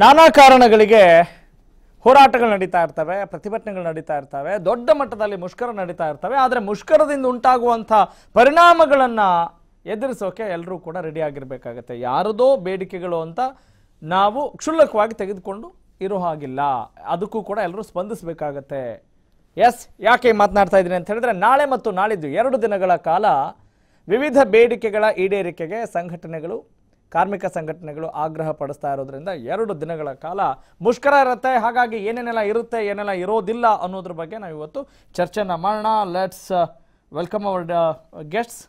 ನಾನಾ ಕಾರಣಗಳಿಗೆ ಹೋರಾಟಗಳು ನಡೀತಾ ಇರ್ತವೆ, ಪ್ರತಿಭಟನೆಗಳು ನಡೀತಾ ಇರ್ತವೆ, ದೊಡ್ಡ ಮಟ್ಟದಲ್ಲಿ ಮುಷ್ಕರ ನಡೀತಾ ಇರ್ತವೆ, ಆದರೆ ಮುಷ್ಕರದಿಂದ ಉಂಟಾಗುವಂಥ ಪರಿಣಾಮಗಳನ್ನು ಎದುರಿಸೋಕೆ ಎಲ್ಲರೂ ಕೂಡ ರೆಡಿ ಆಗಿರಬೇಕಾಗತ್ತೆ. ಯಾರದೋ ಬೇಡಿಕೆಗಳು ಅಂತ ನಾವು ಕ್ಷುಲ್ಲಕವಾಗಿ ತೆಗೆದುಕೊಂಡು ಇರೋ ಹಾಗಿಲ್ಲ. ಅದಕ್ಕೂ ಕೂಡ ಎಲ್ಲರೂ ಸ್ಪಂದಿಸಬೇಕಾಗತ್ತೆ. ಎಸ್ ಯಾಕೆ ಮಾತನಾಡ್ತಾ ಇದ್ದೀನಿ ಅಂತ ಹೇಳಿದ್ರೆ, ನಾಳೆ ಮತ್ತು ನಾಳಿದ್ದು ಎರಡು ದಿನಗಳ ಕಾಲ ವಿವಿಧ ಬೇಡಿಕೆಗಳ ಈಡೇರಿಕೆಗೆ ಸಂಘಟನೆಗಳು ಕಾರ್ಮಿಕ ಸಂಘಟನೆಗಳು ಆಗ್ರಹ ಪಡಿಸ್ತಾ ಇರೋದ್ರಿಂದ ಎರಡು ದಿನಗಳ ಕಾಲ ಮುಷ್ಕರ ಇರುತ್ತೆ. ಹಾಗಾಗಿ ಏನೇನೆಲ್ಲ ಇರುತ್ತೆ, ಏನೆಲ್ಲ ಇರೋದಿಲ್ಲ ಅನ್ನೋದ್ರ ಬಗ್ಗೆ ನಾವು ಇವತ್ತು ಚರ್ಚೆನ ಮಾಡೋಣ. Let's welcome our guests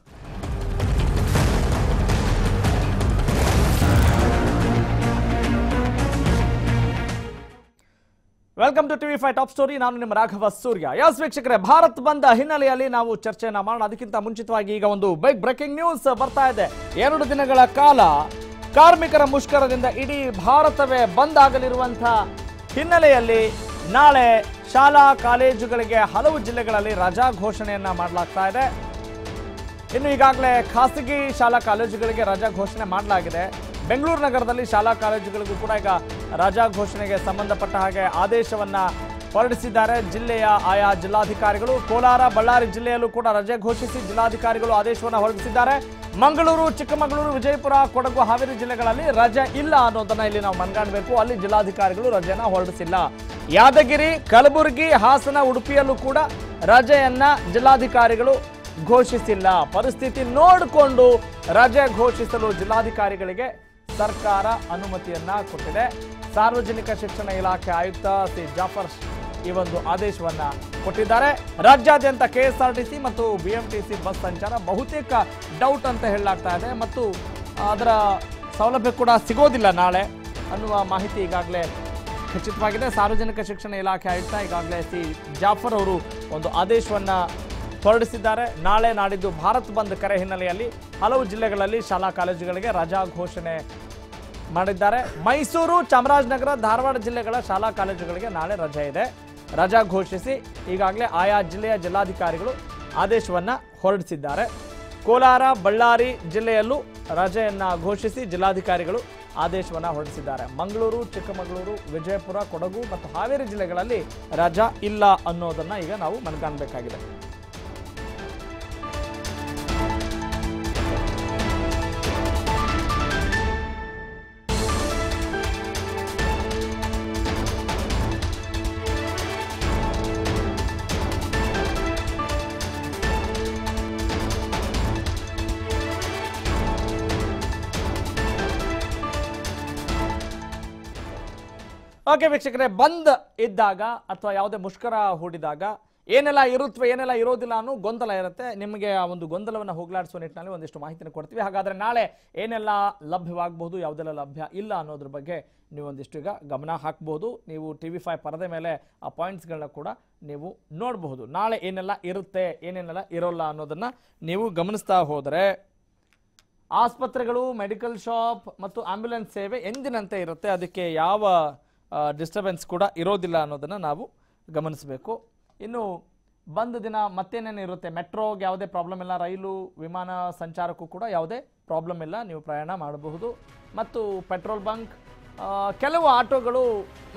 welcome to TV five top story ನಾನು ನಿಮ್ಮ ರಾಘವ ಸೂರ್ಯ. ಯಸ್ ವೀಕ್ಷಕರೇ, ಭಾರತ್ ಬಂದ ಹಿನ್ನೆಲೆಯಲ್ಲಿ ನಾವು ಚರ್ಚೆಯನ್ನ ಮಾಡೋಣ. ಅದಕ್ಕಿಂತ ಮುಂಚಿತವಾಗಿ ಈಗ ಒಂದು ಬೈಕ್ ಬ್ರೇಕಿಂಗ್ ನ್ಯೂಸ್ ಬರ್ತಾ ಇದೆ. ಎರಡು ದಿನಗಳ ಕಾಲ ಕಾರ್ಮಿಕರ ಮುಷ್ಕರದಿಂದ ಇಡೀ ಭಾರತವೇ ಬಂದ್ ಆಗಲಿರುವಂತಹ ಹಿನ್ನೆಲೆಯಲ್ಲಿ ನಾಳೆ ಶಾಲಾ ಕಾಲೇಜುಗಳಿಗೆ ಹಲವು ಜಿಲ್ಲೆಗಳಲ್ಲಿ ರಜಾ ಘೋಷಣೆಯನ್ನ ಮಾಡಲಾಗ್ತಾ ಇದೆ. ಇನ್ನು ಈಗಾಗಲೇ ಖಾಸಗಿ ಶಾಲಾ ಕಾಲೇಜುಗಳಿಗೆ ರಜಾ ಘೋಷಣೆ ಮಾಡಲಾಗಿದೆ. ಬೆಂಗಳೂರು ನಗರದಲ್ಲಿ ಶಾಲಾ ಕಾಲೇಜುಗಳಿಗೂ ಕೂಡ ಈಗ ರಜಾ ಘೋಷಣೆಗೆ ಸಂಬಂಧಪಟ್ಟ ಹಾಗೆ ಆದೇಶವನ್ನ ಹೊರಡಿಸಿದ್ದಾರೆ. ಜಿಲ್ಲೆಯ ಆಯಾ ಜಿಲ್ಲಾಧಿಕಾರಿಗಳು ಕೋಲಾರ, ಬಳ್ಳಾರಿ ಜಿಲ್ಲೆಯಲ್ಲೂ ಕೂಡ ರಜೆ ಘೋಷಿಸಿ ಜಿಲ್ಲಾಧಿಕಾರಿಗಳು ಆದೇಶವನ್ನು ಹೊರಡಿಸಿದ್ದಾರೆ. ಮಂಗಳೂರು, ಚಿಕ್ಕಮಗಳೂರು, ವಿಜಯಪುರ, ಕೊಡಗು, ಹಾವೇರಿ ಜಿಲ್ಲೆಗಳಲ್ಲಿ ರಜೆ ಇಲ್ಲ ಅನ್ನೋದನ್ನ ಇಲ್ಲಿ ನಾವು ಮನಗಾಣಬೇಕು. ಅಲ್ಲಿ ಜಿಲ್ಲಾಧಿಕಾರಿಗಳು ರಜೆನ ಹೊರಡಿಸಿಲ್ಲ. ಯಾದಗಿರಿ, ಕಲಬುರಗಿ, ಹಾಸನ, ಉಡುಪಿಯಲ್ಲೂ ಕೂಡ ರಜೆಯನ್ನ ಜಿಲ್ಲಾಧಿಕಾರಿಗಳು ಘೋಷಿಸಿಲ್ಲ. ಪರಿಸ್ಥಿತಿ ನೋಡಿಕೊಂಡು ರಜೆ ಘೋಷಿಸಲು ಜಿಲ್ಲಾಧಿಕಾರಿಗಳಿಗೆ ಸರ್ಕಾರ ಅನುಮತಿಯನ್ನ ಕೊಟ್ಟಿದೆ. ಸಾರ್ವಜನಿಕ ಶಿಕ್ಷಣ ಇಲಾಖೆ ಆಯುಕ್ತ ಸಿ ಜಾಫರ್ ಈ ಒಂದು ಆದೇಶವನ್ನ ಕೊಟ್ಟಿದ್ದಾರೆ. ರಾಜ್ಯಾದ್ಯಂತ ಕೆಎಸ್ಆರ್ಟಿಸಿ ಮತ್ತು ಬಿಎಂಟಿಸಿ ಬಸ್ ಸಂಚಾರ ಬಹುತೇಕ ಡೌಟ್ ಅಂತ ಹೇಳಲಾಗ್ತಾ ಇದೆ ಮತ್ತು ಅದರ ಸೌಲಭ್ಯ ಕೂಡ ಸಿಗೋದಿಲ್ಲ ನಾಳೆ ಅನ್ನುವ ಮಾಹಿತಿ ಈಗಾಗಲೇ ಖಚಿತವಾಗಿದೆ. ಸಾರ್ವಜನಿಕ ಶಿಕ್ಷಣ ಇಲಾಖೆ ಆಯುಕ್ತ ಈಗಾಗಲೇ ಸಿ ಜಾಫರ್ ಅವರು ಒಂದು ಆದೇಶವನ್ನ ಹೊರಡಿಸಿದ್ದಾರೆ. ನಾಳೆ ನಾಡಿದ್ದು ಭಾರತ್ ಬಂದ್ ಕರೆ ಹಿನ್ನೆಲೆಯಲ್ಲಿ ಹಲವು ಜಿಲ್ಲೆಗಳಲ್ಲಿ ಶಾಲಾ ಕಾಲೇಜುಗಳಿಗೆ ರಜಾ ಘೋಷಣೆ ಮಾಡಿದ್ದಾರೆ. ಮೈಸೂರು ಚಾಮರಾಜನಗರ, ಧಾರವಾಡ ಜಿಲ್ಲೆಗಳ ಶಾಲಾ ಕಾಲೇಜುಗಳಿಗೆ ನಾಳೆ ರಜೆ ಇದೆ. ರಜಾ ಘೋಷಿಸಿ ಈಗಾಗಲೇ ಆಯಾ ಜಿಲ್ಲೆಯ ಜಿಲ್ಲಾಧಿಕಾರಿಗಳು ಆದೇಶವನ್ನು ಹೊರಡಿಸಿದ್ದಾರೆ. ಕೋಲಾರ, ಬಳ್ಳಾರಿ ಜಿಲ್ಲೆಯಲ್ಲೂ ರಜೆಯನ್ನು ಘೋಷಿಸಿ ಜಿಲ್ಲಾಧಿಕಾರಿಗಳು ಆದೇಶವನ್ನು ಹೊರಡಿಸಿದ್ದಾರೆ. ಮಂಗಳೂರು, ಚಿಕ್ಕಮಗಳೂರು, ವಿಜಯಪುರ, ಕೊಡಗು ಮತ್ತು ಹಾವೇರಿ ಜಿಲ್ಲೆಗಳಲ್ಲಿ ರಜಾ ಇಲ್ಲ ಅನ್ನೋದನ್ನು ಈಗ ನಾವು ಮನಗಾಣಬೇಕಾಗಿದೆ. ಓಕೆ ವೀಕ್ಷಕರೇ, ಬಂದ್ ಇದ್ದಾಗ ಅಥವಾ ಯಾವುದೇ ಮುಷ್ಕರ ಹೂಡಿದಾಗ ಏನೆಲ್ಲ ಇರುತ್ತೆ, ಏನೆಲ್ಲ ಇರೋದಿಲ್ಲ ಅನ್ನೋ ಗೊಂದಲ ಇರುತ್ತೆ. ನಿಮಗೆ ಆ ಒಂದು ಗೊಂದಲವನ್ನು ಹೋಗ್ಲಾಡಿಸುವ ನಿಟ್ಟಿನಲ್ಲಿ ಒಂದಿಷ್ಟು ಮಾಹಿತಿನ ಕೊಡ್ತೀವಿ. ಹಾಗಾದರೆ ನಾಳೆ ಏನೆಲ್ಲ ಲಭ್ಯವಾಗಬಹುದು ಯಾವುದೆಲ್ಲ ಲಭ್ಯ ಇಲ್ಲ ಅನ್ನೋದ್ರ ಬಗ್ಗೆ ನೀವು ಒಂದಿಷ್ಟು ಈಗ ಗಮನ ಹಾಕಬಹುದು ನೀವು ಟಿ ವಿ ಫೈವ್ ಪರದೆ ಮೇಲೆ ಆ ಪಾಯಿಂಟ್ಸ್ಗಳನ್ನ ಕೂಡ ನೀವು ನೋಡಬಹುದು. ನಾಳೆ ಏನೆಲ್ಲ ಇರುತ್ತೆ ಏನೇನೆಲ್ಲ ಇರೋಲ್ಲ ಅನ್ನೋದನ್ನು ನೀವು ಗಮನಿಸ್ತಾ ಹೋದರೆ ಆಸ್ಪತ್ರೆಗಳು, ಮೆಡಿಕಲ್ ಶಾಪ್ ಮತ್ತು ಆಂಬ್ಯುಲೆನ್ಸ್ ಸೇವೆ ಎಂದಿನಂತೆ ಇರುತ್ತೆ. ಅದಕ್ಕೆ ಯಾವ ಡಿಸ್ಟರ್ಬೆನ್ಸ್ ಕೂಡ ಇರೋದಿಲ್ಲ ಅನ್ನೋದನ್ನು ನಾವು ಗಮನಿಸಬೇಕು. ಇನ್ನು ಬಂದ ದಿನ ಮತ್ತೇನೇನು ಇರುತ್ತೆ? ಮೆಟ್ರೋಗೆ ಯಾವುದೇ ಪ್ರಾಬ್ಲಮ್ ಇಲ್ಲ, ರೈಲು, ವಿಮಾನ ಸಂಚಾರಕ್ಕೂ ಕೂಡ ಯಾವುದೇ ಪ್ರಾಬ್ಲಮ್ ಇಲ್ಲ. ನೀವು ಪ್ರಯಾಣ ಮಾಡಬಹುದು. ಮತ್ತು ಪೆಟ್ರೋಲ್ ಬಂಕ್ ಕೆಲವು ಆಟೋಗಳು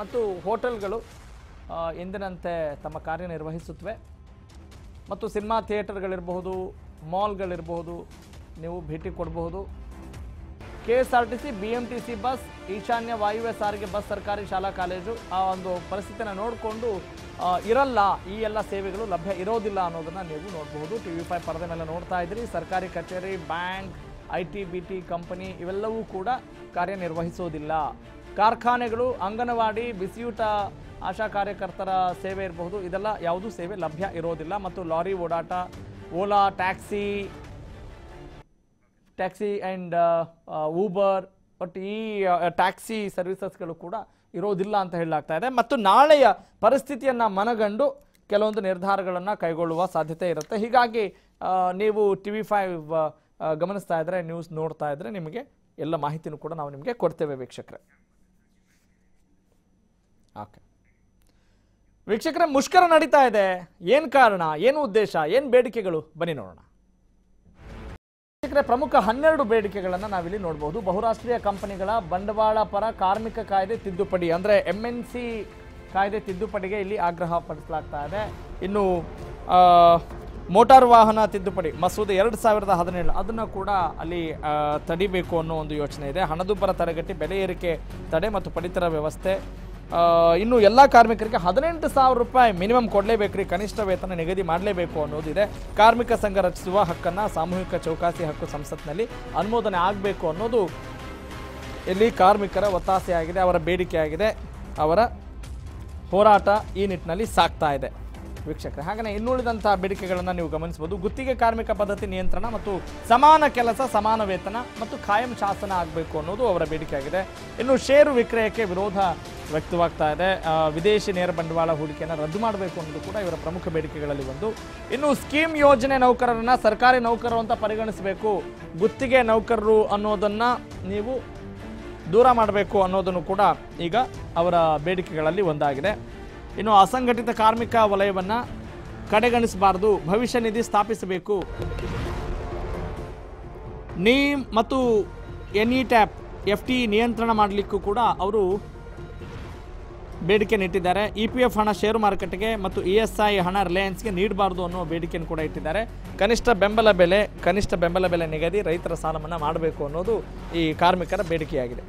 ಮತ್ತು ಹೋಟೆಲ್ಗಳು ಎಂದಿನಂತೆ ತಮ್ಮ ಕಾರ್ಯನಿರ್ವಹಿಸುತ್ತವೆ. ಮತ್ತು ಸಿನಿಮಾ ಥಿಯೇಟರ್ಗಳಿರಬಹುದು ಮಾಲ್ಗಳಿರಬಹುದು ನೀವು ಭೇಟಿ ಕೊಡಬಹುದು. ಕೆ ಬಿಎಂಟಿಸಿ ಬಸ್, ಈಶಾನ್ಯ ವಾಯುವ್ಯ ಸಾರಿಗೆ ಬಸ್ ಸರ್ಕಾರಿ ಶಾಲಾ ಕಾಲೇಜು, ಆ ಒಂದು ಪರಿಸ್ಥಿತಿನ ನೋಡಿಕೊಂಡು ಇರಲ್ಲ ಈ ಎಲ್ಲ ಸೇವೆಗಳು ಲಭ್ಯ ಇರೋದಿಲ್ಲ ಅನ್ನೋದನ್ನು ನೀವು ನೋಡಬಹುದು. ಟಿ ವಿ ಫೈವ್ ಪರದೆ ಮೇಲೆ ನೋಡ್ತಾ ಇದ್ದೀರಿ ಸರ್ಕಾರಿ ಕಚೇರಿ, bank, I T, B T company ಇವೆಲ್ಲವೂ ಕೂಡ ಕಾರ್ಯನಿರ್ವಹಿಸೋದಿಲ್ಲ. ಕಾರ್ಖಾನೆಗಳು, ಅಂಗನವಾಡಿ, ಬಿಸಿಯೂಟ ಆಶಾ ಕಾರ್ಯಕರ್ತರ ಸೇವೆ ಇರಬಹುದು. ಇದೆಲ್ಲ ಯಾವುದೂ ಸೇವೆ ಲಭ್ಯ ಇರೋದಿಲ್ಲ. ಮತ್ತು ಲಾರಿ ಓಡಾಟ, Ola, taxi taxi and Uber but ಈ ಟ್ಯಾಕ್ಸಿ ಸರ್ವಿಸಸ್ಗಳು ಕೂಡ ಇರೋದಿಲ್ಲ ಅಂತ ಹೇಳಲಾಗ್ತಾ ಇದೆ. ಮತ್ತು ನಾಳೆಯ ಪರಿಸ್ಥಿತಿಯನ್ನು ಮನಗಂಡು ಕೆಲವೊಂದು ನಿರ್ಧಾರಗಳನ್ನು ಕೈಗೊಳ್ಳುವ ಸಾಧ್ಯತೆ ಇರುತ್ತೆ. ಹೀಗಾಗಿ ನೀವು ಟಿ ವಿ ಫೈವ್ ಗಮನಿಸ್ತಾ ಇದ್ದರೆ ನ್ಯೂಸ್ ನೋಡ್ತಾ ಇದ್ದರೆ ನಿಮಗೆ ಎಲ್ಲ ಮಾಹಿತಿನೂ ಕೂಡ ನಾವು ನಿಮಗೆ ಕೊಡ್ತೇವೆ ವೀಕ್ಷಕರೇ. ಓಕೆ. ವೀಕ್ಷಕರೇ, ಮುಷ್ಕರ ನಡೀತಾ ಇದೆ. ಏನು ಕಾರಣ? ಏನು ಉದ್ದೇಶ? ಏನು ಬೇಡಿಕೆಗಳು? ಬನ್ನಿ ನೋಡೋಣ. ವೀಕ್ಷಕರೇ, ಪ್ರಮುಖ ಹನ್ನೆರಡು ಬೇಡಿಕೆಗಳನ್ನು ನಾವಿಲ್ಲಿ ನೋಡಬಹುದು ಬಹುರಾಷ್ಟ್ರೀಯ ಕಂಪನಿಗಳ ಬಂಡವಾಳ ಪರ ಕಾರ್ಮಿಕ ಕಾಯ್ದೆ ತಿದ್ದುಪಡಿ ಅಂದರೆ ಎಂ ಎನ್ ಸಿ ಕಾಯ್ದೆ ತಿದ್ದುಪಡಿಗೆ ಇಲ್ಲಿ ಆಗ್ರಹ ಪಡಿಸಲಾಗ್ತಾ ಇದೆ. ಇನ್ನು ಮೋಟಾರ್ ವಾಹನ ತಿದ್ದುಪಡಿ ಮಸೂದೆ ಎರಡು ಸಾವಿರದ ಹದಿನೇಳು ಅದನ್ನು ಕೂಡ ಅಲ್ಲಿ ತಡಿಬೇಕು ಅನ್ನೋ ಒಂದು ಯೋಚನೆ ಇದೆ. ಹಣದುಬ್ಬರ ತಡೆಗಟ್ಟಿ ಬೆಲೆ ಏರಿಕೆ ತಡೆ ಮತ್ತು ಪಡಿತರ ವ್ಯವಸ್ಥೆ ಇನ್ನು ಎಲ್ಲ ಕಾರ್ಮಿಕರಿಗೆ ಹದಿನೆಂಟು ಸಾವಿರ ರೂಪಾಯಿ ಮಿನಿಮಮ್ ಕೊಡಲೇಬೇಕ್ರಿ, ಕನಿಷ್ಠ ವೇತನ ನಿಗದಿ ಮಾಡಲೇಬೇಕು ಅನ್ನೋದಿದೆ. ಕಾರ್ಮಿಕ ಸಂಘ ರಚಿಸುವ ಹಕ್ಕನ್ನು ಸಾಮೂಹಿಕ ಚೌಕಾಸಿ ಹಕ್ಕು ಸಂಸತ್ನಲ್ಲಿ ಅನುಮೋದನೆ ಆಗಬೇಕು ಅನ್ನೋದು ಇಲ್ಲಿ ಕಾರ್ಮಿಕರ ಒತ್ತಾಸೆಯಾಗಿದೆ, ಅವರ ಬೇಡಿಕೆಯಾಗಿದೆ, ಅವರ ಹೋರಾಟ ಈ ನಿಟ್ಟಿನಲ್ಲಿ ಸಾಕ್ತಾ ಇದೆ. ವೀಕ್ಷಕರೇ ಹಾಗೆಯೇ ಇನ್ನುಳಿದಂತಹ ಬೇಡಿಕೆಗಳನ್ನು ನೀವು ಗಮನಿಸಬಹುದು. ಗುತ್ತಿಗೆ ಕಾರ್ಮಿಕ ಪದ್ಧತಿ ನಿಯಂತ್ರಣ ಮತ್ತು ಸಮಾನ ಕೆಲಸ, ಸಮಾನ ವೇತನ ಮತ್ತು ಕಾಯಂ ಶಾಸನ ಆಗಬೇಕು ಅನ್ನೋದು ಅವರ ಬೇಡಿಕೆಯಾಗಿದೆ. ಇನ್ನು ಷೇರು ವಿಕ್ರಯಕ್ಕೆ ವಿರೋಧ ವ್ಯಕ್ತವಾಗ್ತಾ ಇದೆ. ವಿದೇಶಿ ನೇರ ಬಂಡವಾಳ ಹೂಡಿಕೆಯನ್ನು ರದ್ದು ಮಾಡಬೇಕು ಅನ್ನೋದು ಕೂಡ ಇವರ ಪ್ರಮುಖ ಬೇಡಿಕೆಗಳಲ್ಲಿ ಒಂದು. ಇನ್ನು ಸ್ಕೀಮ್ ಯೋಜನೆ ನೌಕರರನ್ನ ಸರ್ಕಾರಿ ನೌಕರರು ಅಂತ ಪರಿಗಣಿಸಬೇಕು. ಗುತ್ತಿಗೆ ನೌಕರರು ಅನ್ನೋದನ್ನ ನೀವು ದೂರ ಮಾಡಬೇಕು ಅನ್ನೋದನ್ನು ಕೂಡ ಈಗ ಅವರ ಬೇಡಿಕೆಗಳಲ್ಲಿ ಒಂದಾಗಿದೆ. ಇನ್ನು ಅಸಂಘಟಿತ ಕಾರ್ಮಿಕ ವಲಯವನ್ನು ಕಡೆಗಣಿಸಬಾರದು. ಭವಿಷ್ಯ ನಿಧಿ ಸ್ಥಾಪಿಸಬೇಕು. ನೀಮ್ ಮತ್ತು ಎನ್ ಟ್ಯಾಪ್ ಎಫ್ ಟಿ ನಿಯಂತ್ರಣ ಮಾಡಲಿಕ್ಕೂ ಕೂಡ ಅವರು ಬೇಡಿಕೆ ಇಟ್ಟಿದ್ದಾರೆ. ಇ ಪಿ ಎಫ್ ಹಣ ಷೇರು ಮಾರುಕಟ್ಟೆಗೆ ಮತ್ತು ಇ ಎಸ್ ಐ ಹಣ ರಿಲಯನ್ಸ್ಗೆ ನೀಡಬಾರ್ದು ಅನ್ನೋ ಬೇಡಿಕೆಯನ್ನು ಕೂಡ ಇಟ್ಟಿದ್ದಾರೆ. ಕನಿಷ್ಠ ಬೆಂಬಲ ಬೆಲೆ, ಕನಿಷ್ಠ ಬೆಂಬಲ ಬೆಲೆ ನಿಗದಿ ರೈತರ ಸಾಲ ಮನ್ನಾ ಮಾಡಬೇಕು ಅನ್ನೋದು ಈ ಕಾರ್ಮಿಕರ ಬೇಡಿಕೆಯಾಗಿದೆ.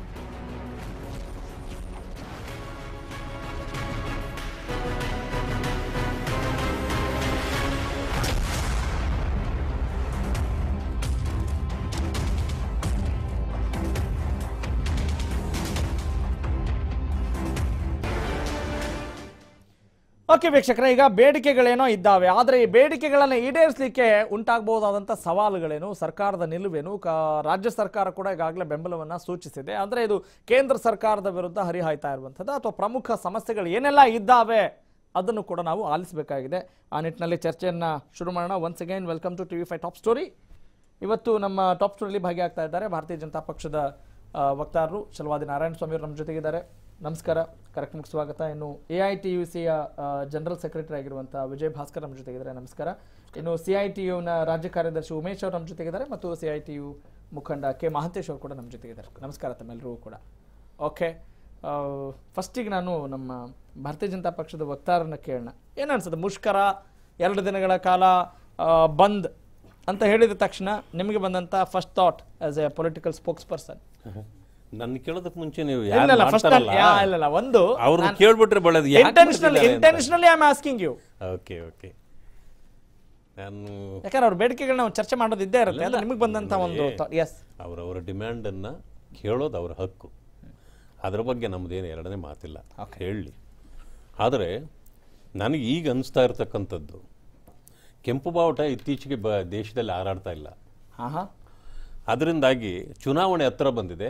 ಓಕೆ ವೀಕ್ಷಕರೇ, ಈಗ ಬೇಡಿಕೆಗಳೇನೋ ಇದ್ದಾವೆ. ಆದರೆ ಈ ಬೇಡಿಕೆಗಳನ್ನು ಈಡೇರಿಸಲಿಕ್ಕೆ ಉಂಟಾಗಬಹುದಾದಂಥ ಸವಾಲುಗಳೇನು? ಸರ್ಕಾರದ ನಿಲುವೇನು? ರಾಜ್ಯ ಸರ್ಕಾರ ಕೂಡ ಈಗಾಗಲೇ ಬೆಂಬಲವನ್ನು ಸೂಚಿಸಿದೆ. ಅಂದರೆ ಇದು ಕೇಂದ್ರ ಸರ್ಕಾರದ ವಿರುದ್ಧ ಹರಿಹಾಯ್ತಾ ಇರುವಂಥದ್ದು ಅಥವಾ ಪ್ರಮುಖ ಸಮಸ್ಯೆಗಳು ಏನೆಲ್ಲ ಇದ್ದಾವೆ ಅದನ್ನು ಕೂಡ ನಾವು ಆಲಿಸಬೇಕಾಗಿದೆ. ಆ ನಿಟ್ಟಿನಲ್ಲಿ ಚರ್ಚೆಯನ್ನು ಶುರು ಮಾಡೋಣ. Once again welcome to T V five top story ಇವತ್ತು ನಮ್ಮ ಟಾಪ್ ಸ್ಟೋರಿಲಿ ಭಾಗಿಯಾಗ್ತಾ ಇದ್ದಾರೆ. ಭಾರತೀಯ ಜನತಾ ಪಕ್ಷದ ವಕ್ತಾರರು ಚಲವಾದಿ ನಾರಾಯಣ ಸ್ವಾಮಿ ಅವರು ನಮ್ಮ ಜೊತೆಗಿದ್ದಾರೆ. ನಮಸ್ಕಾರ. ಕಾರ್ಯಕ್ರಮಕ್ಕೆ ಸ್ವಾಗತ. ಇನ್ನು ಎ ಐ ಟಿ ಯು ಸಿಯ ಜನರಲ್ ಸೆಕ್ರೆಟರಿ ಆಗಿರುವಂಥ ವಿಜಯ್ ಭಾಸ್ಕರ್ ನಮ್ಮ ಜೊತೆಗಿದ್ದಾರೆ. ನಮಸ್ಕಾರ. ಇನ್ನು ಸಿ ಐ ಟಿ ಯುನ ರಾಜ್ಯ ಕಾರ್ಯದರ್ಶಿ ಉಮೇಶ್ ಅವರು ನಮ್ಮ ಜೊತೆಗಿದ್ದಾರೆ ಮತ್ತು ಸಿ ಐ ಟಿ ಯು ಮುಖಂಡ ಕೆ ಮಹಾಂತೇಶ್ ಅವರು ಕೂಡ ನಮ್ಮ ಜೊತೆಗಿದ್ದಾರೆ. ನಮಸ್ಕಾರ ತಮ್ಮೆಲ್ಲರಿಗೂ ಕೂಡ. ಓಕೆ. ಫಸ್ಟಿಗೆ ನಾನು ನಮ್ಮ ಭಾರತೀಯ ಜನತಾ ಪಕ್ಷದ ವಕ್ತಾರನ ಕೇಳೋಣ. ಏನು ಅನ್ಸುತ್ತೆ? ಮುಷ್ಕರ, ಎರಡು ದಿನಗಳ ಕಾಲ ಬಂದ್ ಅಂತ ಹೇಳಿದ ತಕ್ಷಣ ನಿಮಗೆ ಬಂದಂಥ first thought as a political spokesperson ನನ್ನ ಕೇಳೋದಕ್ಕೆ ಮುಂಚೆ ನೀವು ಇಲ್ಲ ಫಸ್ಟ್ ಇಲ್ಲ ಒಂದು ಅವ್ರನ್ನ ಕೇಳ್ಬಿಟ್ರೆ ಬೆಳೆದು intentional intentionally I am asking you okay okay ನಾನು ಯಾಕಂದ್ರೆ ಅವ್ರ ಬೇಡಿಕೆಗಳನ್ನ ನಾವು ಚರ್ಚೆ ಮಾಡೋದು ಇದ್ದೇ ಇರುತ್ತೆ. ಅದು ನಿಮಗೆ ಬಂದಂತ ಒಂದು ಎಸ್ ಅವರವರ ಡಿಮ್ಯಾಂಡನ್ನು ಕೇಳೋದು ಅವರ ಹಕ್ಕು. ಅದರ ಬಗ್ಗೆ ನಮ್ಮದೇನು ಎರಡನೇ ಮಾತಿಲ್ಲ. ಹೇಳಲಿ ಆದರೆ ನನಗೆ ಈಗ ಅನಿಸ್ತಾ ಇರತಕ್ಕಂಥದ್ದು ಕೆಂಪು ಬಾವುಟ ಇತ್ತೀಚೆಗೆ ಬ ದೇಶದಲ್ಲಿ ಹಾರಾಡ್ತಾ ಇಲ್ಲ. ಅದರಿಂದಾಗಿ ಚುನಾವಣೆ ಹತ್ರ ಬಂದಿದೆ.